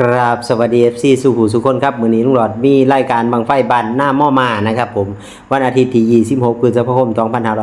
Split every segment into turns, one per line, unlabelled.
ครับสวัสดีเอฟซีสุขุสุคนครับมือนี้ลุงหลอดมีรายการบางไฟบันหน้าหม้อมานะครับผมวันอาทิตย์ที่26พฤษภาคม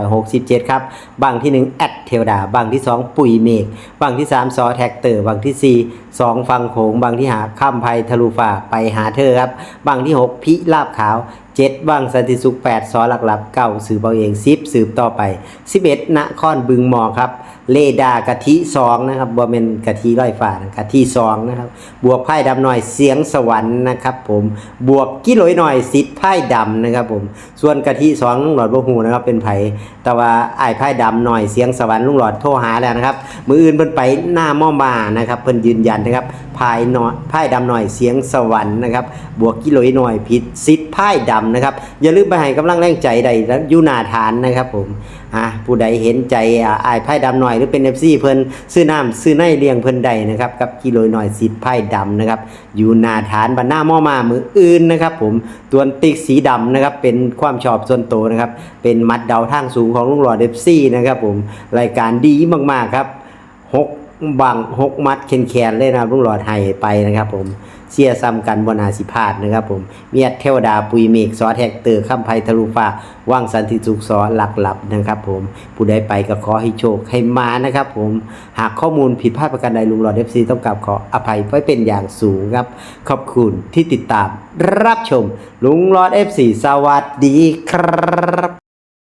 2567 ครับบางที่1แอดเทวดาบางที่ 2 ปุ๋ยเมฆบางที่ 3 ซอแท็กเตอร์บางที่ 4 2 ฟังโขงบางที่หาข้ามภัยทะลุฟ้าไปหาเธอครับบางที่ 6 พิลาบขาว 7บังสันติสุข8ซอหลักหลับ9สืบเอาเอง10สืบต่อไป 11นครบึงหมอครับ เลดากะทิ2นะครับบ่เป็นกะทิร้อยฟ้านะกะทิ2นะครับ บวกไพ่ดำหน่อยเสียงสวรรค์นะครับผมบวกกิโลยหน่อยสิทธิ์ไพ่ดำนะครับผมส่วนกะทิสองลุงหลอดบ่ฮู้นะครับเป็นไผแต่ว่าไอ้ไพ่ดำหน่อยเสียงสวรรค์ลุงหลอดโทรหาแล้วนะครับมืออื่นเพิ่นไปหน้าม้อมานะครับเพิ่นยืนยันนะครับไพายน้อยไพ่ดำหน่อยเสียงสวรรค์นะครับบวกกิโลยหน่อยผิดสิทธิ์ไพ่ดำนะครับ อย่าลืมไปให้กำลังแรงใจใดยู่นาฐานนะครับผมอะผู้ใดเห็นใจอ่าอ้ายไพ่ดำหน่อยหรือเป็น FC เพิ่นซื้อน้ำซื้อในเลี้ยงเพิ่นใดนะครับกับกิโลยหน่อยสิทธิ์ไพ่ดำนะครับยู่นาฐานบรรหน้าหม้อมามืออื่นนะครับ ผมตัวติ๊กสีดำนะครับเป็นความชอบส่วนตัวนะครับเป็นมัดเดาทางสูงของลุงหลอดเอฟซีนะครับผมรายการดีมากๆครับหก บังหกมัดแขนๆเลยนะครับลุงหลอดให้ไปนะครับ ผมเสียซ้ำกันบนาสิพาดนะครับ ผมเมียดเทวดาปุยเมกซอแท็กเตอร์ข้ามภัยทะลุฟ้าว่างสันติสุขซอหลักหลับนะครับ ผมผู้ใดไปก็ขอให้โชคให้มานะครับ ผมหากข้อมูลผิดพลาดประการใดลุงหลอดเอฟซีต้องกราบขออภัยไว้เป็นอย่างสูงครับ ขอบคุณที่ติดตามรับชมลุงหลอดเอฟซีสวัสดีครับ